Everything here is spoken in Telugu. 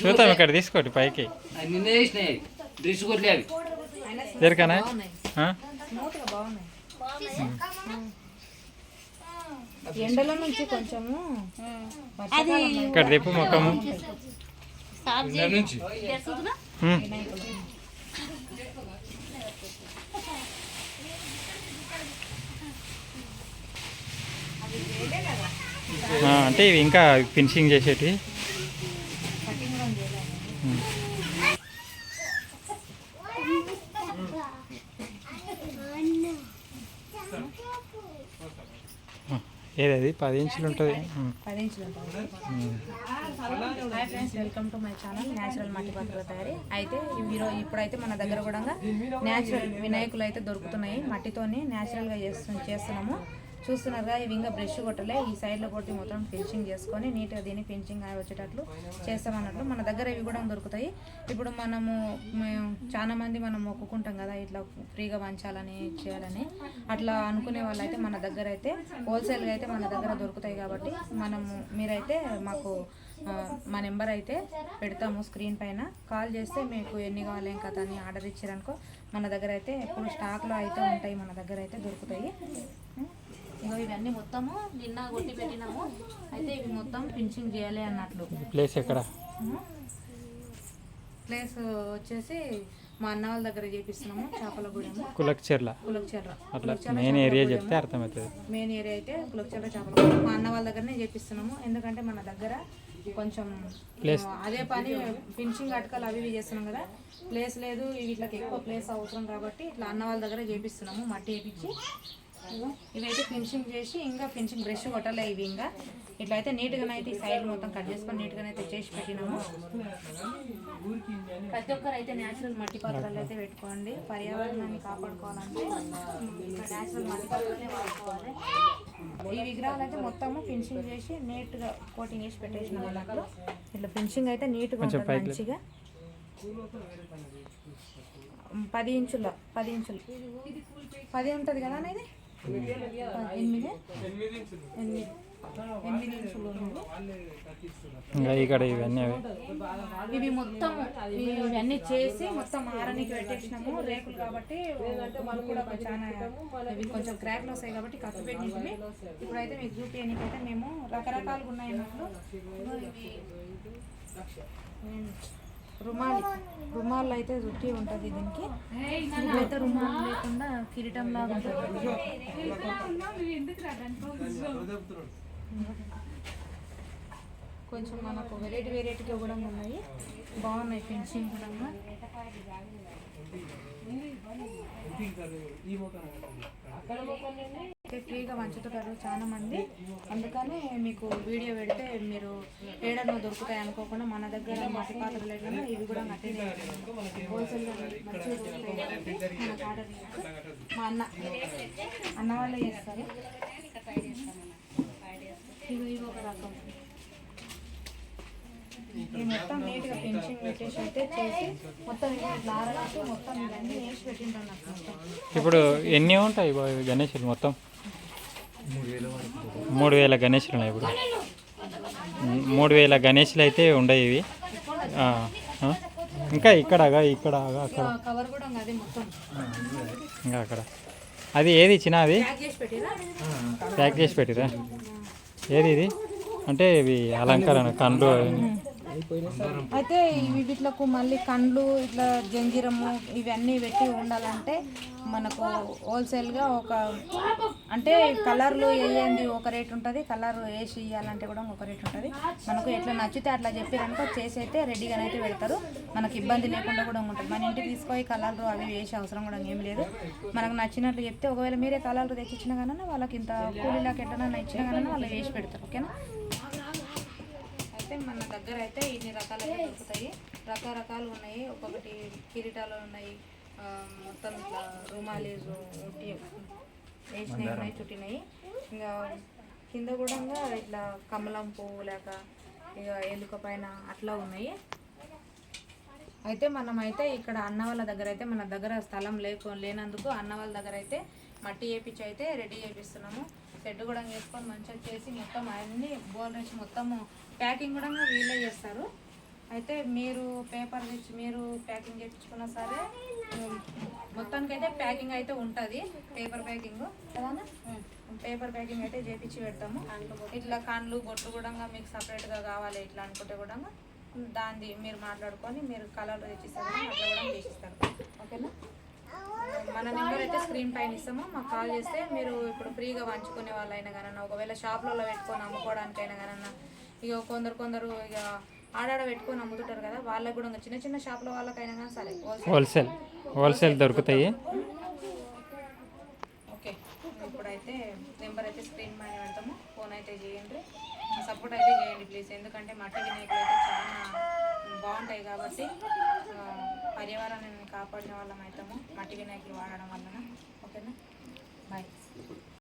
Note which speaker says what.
Speaker 1: చూద్దాం ఇక్కడ తీసుకోండి పైకి.
Speaker 2: బ్రష్ కొట్లే అవి?
Speaker 3: ఎండలో నుంచి కొంచెము
Speaker 1: ఇక్కడ తిప్పు ముఖము.
Speaker 2: నుంచి
Speaker 1: అంటే ఇవి ఇంకా ఫినిషింగ్ చేసేటివి. ఉమ్. ఆ, ఏది అది పది ఇంచులు ఉంటుంది.
Speaker 3: పది ఇంచులు. Hi friends welcome to my channel natural మట్టి పాత్రల తయారీ అయితే ఈరో ఇప్పుడైతే మన దగ్గర కూడా న్యాచురల్ వినాయకులు అయితే దొరుకుతున్నాయి మట్టితోని న్యాచురల్గా చేస్తు చేస్తున్నాము చూస్తున్నారుగా ఇవి ఇంకా బ్రష్ కొట్టలే. ఈ సైడ్లో కొట్టి మొత్తం ఫినిషింగ్ చేసుకొని నీట్గా దీన్ని ఫినిషింగ్ వచ్చేటట్లు చేస్తామన్నట్లు మన దగ్గర ఇవి కూడా దొరుకుతాయి. ఇప్పుడు మనము మేము చాలా మంది మనం మొక్కుకుంటాం కదా ఇట్లా ఫ్రీగా పంచాలని చేయాలని. అట్లా అనుకునే వాళ్ళైతే మన దగ్గర అయితే హోల్సేల్గా అయితే మన దగ్గర దొరుకుతాయి కాబట్టి మనము మీరైతే మాకు మా నెంబర్ అయితే పెడతాము స్క్రీన్ పైన. కాల్ చేస్తే మీకు ఎన్ని కావాలి ఏం కదా అని ఆర్డర్ ఇచ్చారనుకో మన దగ్గర అయితే ఎప్పుడు స్టాక్లో అయితే ఉంటాయి మన దగ్గర అయితే దొరుకుతాయి. ఇగో ఇవన్నీ మొత్తము నిన్న కొట్టి పెట్టినాము. అయితే ఇవి మొత్తం ఫినిషింగ్ చేయాలి అన్నట్లు.
Speaker 1: ప్లేస్ ఎక్కడ?
Speaker 3: ప్లేస్ వచ్చేసి మా అన్న వాళ్ళ దగ్గర చేపిస్తున్నాము చేపల గూడెము
Speaker 1: కులక్చెర్ల.
Speaker 3: కులక్చర్ల
Speaker 1: అట్లా మెయిన్ ఏరియా చెప్తే అర్థమవుతుంది.
Speaker 3: మెయిన్ ఏరియా అయితే కులక్చర్ల చేపల గూడెం మా అన్న వాళ్ళ దగ్గరనే చేపిస్తున్నాము. ఎందుకంటే మన దగ్గర కొంచెం. ఆ, అదే పని ఫినిషింగ్ అటకలు అవి ఇవి చేస్తున్నాం కదా. ప్లేస్ లేదు వీటికి ఎక్కువ ప్లేస్ అవసరం కాబట్టి ఇట్లా అన్న వాళ్ళ దగ్గర చేపిస్తున్నాము. మట్టి వేపించి ఇవైతే ఫినిషింగ్ చేసి ఇంకా ఫినిషింగ్ బ్రష్ కొట్టలే ఇవి ఇంకా. ఇట్లా అయితే నీట్గా అయితే ఈ సైడ్ మొత్తం కట్ చేసుకొని నీట్గా అయితే చేసి పెట్టినాము. ప్రతి ఒక్కరు అయితే న్యాచురల్ మట్టి పాత్రలు అయితే పెట్టుకోండి. పర్యావరణాన్ని కాపాడుకోవాలంటే న్యాచురల్ మట్టి పాత్రలే వాడుకోవాలి. ఈ విగ్రహాలు అయితే మొత్తము ఫినిషింగ్ చేసి నీట్గా కోటింగ్ చేసి పెట్టేసిన వాళ్ళకు. ఇట్లా ఫినిషింగ్ అయితే నీట్గా ఉంటుంది మంచిగా. పది ఇంచుల పది ఇంచులు. పది ఉంటుంది కదా అనేది? ఎనిమిది ఎనిమిది
Speaker 1: ఇంకా ఇక్కడ ఇవన్నీ
Speaker 3: ఇవి మొత్తం ఇవన్నీ చేసి మొత్తం ఆరనికి పెట్టేసినాము. రేకులు కాబట్టి వాళ్ళు కూడా చాలా ఇవి కొంచెం క్రాక్లు వస్తాయి కాబట్టి కప్పు పెట్టేసి ఇప్పుడైతే మీకు చూపించడానికి అయితే మేము రకరకాలుగా ఉన్నాయి అన్నట్లు. ఇవి. రుమాలి. రుమాల్ అయితే రుచి ఉంటుంది దీనికి. ఇదైతే రుమాల్ లేకుండా కిరీటం లాగా ఉంటుంది. కొంచెం మనకు వెరైటీ వెరైటీగా కూడా ఉన్నాయి. బాగున్నాయి ఫినిషింగ్ కూడా. అయితే ఫ్రీగా పంచుతున్నారు చాలా మంది. మీకు వీడియో పెడితే మీరు ఏడన్నా దొరుకుతాయి అనుకోకుండా మన దగ్గర మట్టి పాత్రలు లేకుండా ఇవి కూడా మట్టి హోల్సేల్గా మంచిగా మనకు ఆర్డర్ మా అన్న అన్న వాళ్ళే చేస్తారు ఇవి ఇవి ఒక రకం మొత్తం నీట్గా ఫినిషింగ్ పెట్టేసి అయితే చేసి మొత్తం మొత్తం ఇవన్నీ వేసి పెట్టింటాను
Speaker 1: ఇప్పుడు ఎన్ని ఉంటాయి గణేషులు మొత్తం? మూడు వేల గణేషులు ఉన్నాయి ఇప్పుడు. మూడు వేల గణేషులు అయితే ఉండవు ఇవి. ఇంకా ఇక్కడ ఇక్కడ అక్కడ. ఇంకా అక్కడ. అది ఏది ఇచ్చిన అది?
Speaker 3: ప్యాక్ చేసి పెట్టిరా?
Speaker 1: ఏది ఇది? అంటే ఇవి అలంకరణ కండ్లు.
Speaker 3: అయితే వీటిలకు మళ్ళీ కండ్లు ఇట్లా జంజిరము ఇవన్నీ పెట్టి ఉండాలంటే మనకు హోల్సేల్గా ఒక అంటే కలర్లు వేయండి ఒక రేట్ ఉంటుంది కలర్ వేసి ఇవ్వాలంటే కూడా ఒక రేట్ ఉంటుంది. మనకు ఎట్లా నచ్చితే అట్లా చెప్పారనుకో చేసి అయితే రెడీగానైతే పెడతారు. మనకి ఇబ్బంది లేకుండా కూడా ఉంటుంది. మన ఇంటికి తీసుకొని కలర్లు అవి వేసే అవసరం కూడా ఏం లేదు. మనకు నచ్చినట్లు చెప్తే ఒకవేళ మీరే కలర్లు తెచ్చిచ్చినా కానీ వాళ్ళకి ఇంత కూలీలాకి ఎట్లన్నా ఇచ్చినా కానీ వాళ్ళు వేసి పెడతారు. ఓకేనా? అయితే మన దగ్గర అయితే ఇన్ని రకాలైతే దొరుకుతాయి. రకరకాలు ఉన్నాయి. ఒక్కొక్కటి కిరీటాలు ఉన్నాయి. మొత్తం ఇట్లా రుమాలి ఉట్టి వేసినవి ఉన్నాయి చుట్టినాయి ఇంకా కింద కూడా ఇట్లా కమలం పువ్వు లేక ఇక ఎలుక పైన అట్లా ఉన్నాయి. అయితే మనం అయితే ఇక్కడ అన్న వాళ్ళ దగ్గర అయితే మన దగ్గర స్థలం లేకు లేనందుకు అన్న వాళ్ళ దగ్గర అయితే మట్టి వేపించి అయితే రెడీ చేపిస్తున్నాము. షెడ్ కూడా వేసుకొని మంచిగా చేసి మొత్తం అన్ని బోల్ నుంచి మొత్తము ప్యాకింగ్ కూడా వీళ్ళే చేస్తారు. అయితే మీరు పేపర్ తెచ్చి మీరు ప్యాకింగ్ చేయించుకున్నా సరే ఉమ్, మొత్తానికైతే ప్యాకింగ్ అయితే ఉంటుంది పేపర్ ప్యాకింగ్. కదా పేపర్ ప్యాకింగ్ అయితే చేపించి పెడతాము. ఇట్లా కండ్లు బొట్లు కూడా మీకు సపరేట్గా కావాలి ఇట్లా అనుకుంటే కూడా దాన్ని మీరు మాట్లాడుకొని మీరు కలర్ తెచ్చిస్తారు అట్లా కూడా చేసిస్తారు ఓకేనా మన నెంబర్ అయితే స్క్రీన్ పైన ఇస్తాము. మాకు కాల్ చేస్తే మీరు ఇప్పుడు ఫ్రీగా పంచుకునే వాళ్ళైనా కానీ ఒకవేళ షాప్లలో పెట్టుకొని అమ్ముకోవడానికైనా కానీ ఇక కొందరు కొందరు ఇక ఆడాడ పెట్టుకొని అమ్ముతుంటారు కదా వాళ్ళకి కూడా చిన్న చిన్న షాపుల వాళ్ళకైనా కానీ సరే హోల్సేల్.
Speaker 1: హోల్సేల్. హోల్సేల్ దొరుకుతాయి.
Speaker 3: ఓకే. ఇప్పుడైతే నెంబర్ అయితే స్క్రీన్ పైన పెడతాము. ఫోన్ అయితే చేయండి. సపోర్ట్ అయితే చేయండి ప్లీజ్. ఎందుకంటే మట్టి వినాయకులు అయితే చాలా బాగుంటాయి కాబట్టి పర్యావరణాన్ని కాపాడిన వాళ్ళం అవుతాము మట్టి వినాయకులు వాడడం వలన. ఓకేనా? బాయ్